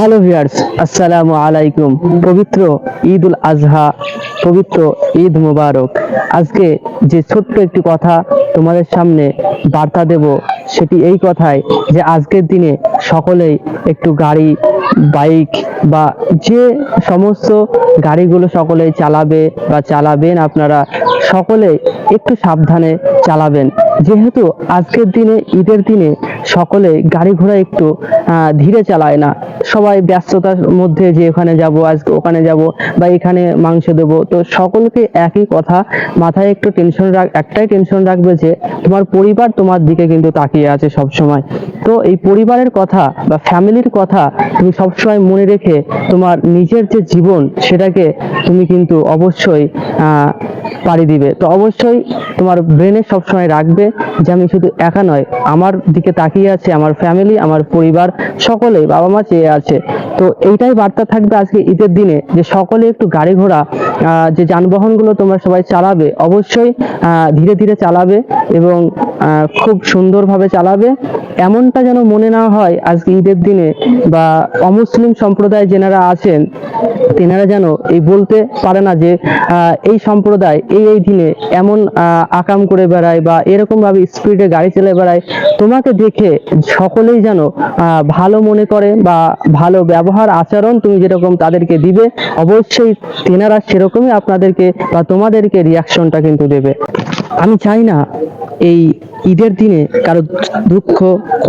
Hello viewers আসসালামু আলাইকুম পবিত্র ঈদ উল আজহা পবিত্র ঈদ মোবারক আজকে যে ছোট্ট একটি কথা তোমাদের সামনে বার্তা দেব, সেটি এই কথাই যে আজকের দিনে সকলেই একটু গাড়ি, বাইক বা যে সমস্ত গাড়িগুলো সকলেই চালাবে বা চালাবেন আপনারা সকলে একটু সাবধানে চালাবেন। যেহেতু আজকের দিনে, ঈদের দিনে সকলে গাড়ি ঘোড়া একটু ধীরে চালায় না। সবাই ব্যস্ততার মধ্যে যে ওখানে যাব আজকে ওখানে যাব বা এখানে মাংস দেবো। তো সকলকে একই কথা, মাথায় একটু টেনশন রাখ, একটাই টেনশন রাখবে যে তোমার পরিবার তোমার দিকে কিন্তু তাকিয়ে আছে সব সময় তো এই পরিবারের কথা বা ফ্যামিলির কথা তুমি সবসময় মনে রেখে তোমার নিজের যে জীবন সেটাকে তুমি কিন্তু অবশ্যই পাড়ি দিবে। তো অবশ্যই তোমার ব্রেনে সবসময় রাখবে যে আমি শুধু একা নয়, আমার দিকে তাকিয়ে আছে, আমার ফ্যামিলি, আমার পরিবার, সকলেই, বাবা মা চেয়ে আছে। তো এইটাই বার্তা থাকবে আজকে ঈদের দিনে যে সকলে একটু গাড়ি ঘোড়া যে যানবাহনগুলো তোমরা সবাই চালাবে, অবশ্যই ধীরে ধীরে চালাবে এবং খুব সুন্দরভাবে চালাবে। এমনটা যেন মনে না হয় আজকে ঈদের দিনে বা অমুসলিম সম্প্রদায় যেনারা আছেন, তেনারা যেন এই বলতে পারে না যে এই সম্প্রদায় এই এই দিনে এমন আকাম করে বেড়ায় বা এরকম ভাবে স্পিডে গাড়ি চালিয়ে বেড়ায়। তোমাকে দেখে সকলেই যেন ভালো মনে করে বা ভালো ব্যবহার, আচরণ তুমি যেরকম তাদেরকে দিবে, অবশ্যই তেনারা সেরকমই আপনাদেরকে বা তোমাদেরকে রিয়াকশনটা কিন্তু দেবে। আমি চাই না এই ঈদের দিনে কারও দুঃখ,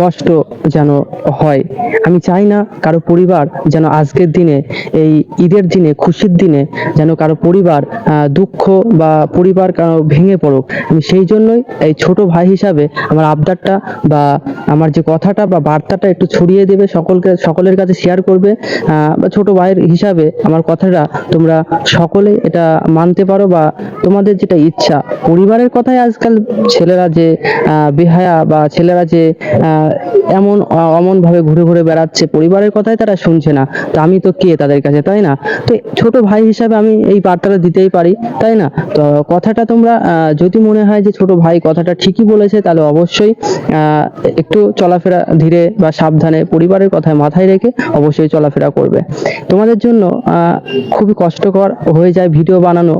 কষ্ট যেন হয়। আমি চাই না কারও পরিবার যেন আজকের দিনে, এই ঈদের দিনে, খুশির দিনে যেন কারও পরিবার দুঃখ বা পরিবার কারও ভেঙে পড়ুক। আমি সেই জন্যই এই ছোট ভাই হিসাবে আমার আবদারটা বা আমার যে কথাটা বা বার্তাটা একটু ছড়িয়ে দেবে সকলকে, সকলের কাছে শেয়ার করবে। বা ছোট ভাইয়ের হিসাবে আমার কথাটা তোমরা সকলে এটা মানতে পারো বা তোমাদের যেটা ইচ্ছা। পরিবারের কথাই আজকাল ছেলেরা যে আহ, বেহায়া বা ছেলেরা যে এমন আহ, অমন ভাবে ঘুরে ঘুরে বেড়াচ্ছে পরিবারের কথাই তারা শুনছে না। তো আমি তো কে তাদের কাছে তাই না? তো ছোট ভাই হিসাবে আমি এই বার্তাটা দিতেই পারি তাই না? তো কথাটা তোমরা যদি মনে হয় যে ছোট ভাই কথাটা ঠিকই বলেছে তাহলে অবশ্যই একটু চলাফেরা ধীরে বা সাবধানে পরিবারের কথায় মাথায় রেখে অবশ্যই চলাফেরা করবে। তোমাদের জন্য খুবই কষ্টকর হয়ে যায় ভিডিও বানানো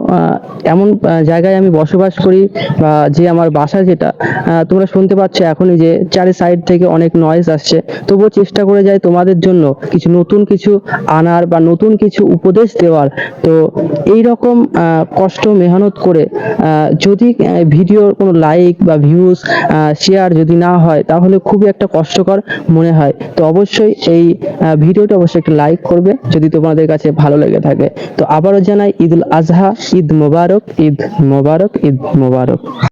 এমন জায়গায় আমি বসবাস করি বা যে আমার বাসা যেটা তোমরা শুনতে পাচ্ছ এখনই যে চারি সাইড থেকে অনেক নয়েজ আসছে। তবুও চেষ্টা করে যাই তোমাদের জন্য কিছু নতুন কিছু আনার বা নতুন কিছু উপদেশ দেওয়ার। তো এই রকম কষ্ট মেহনত করে যদি ভিডিওর কোনো লাইক বা ভিউজ শেয়ার যদি না হয়, তাহলে খুবই একটা কষ্টকর মনে হয়। তো অবশ্যই এই ভিডিওটা অবশ্যই একটা লাইক করবে যদি তোমাদের কাছে ভালো লেগে থাকে। তো আবারও জানাই ঈদ উল আজহা, ঈদ মোবারক ঈদ মোবারক ঈদ মোবারক।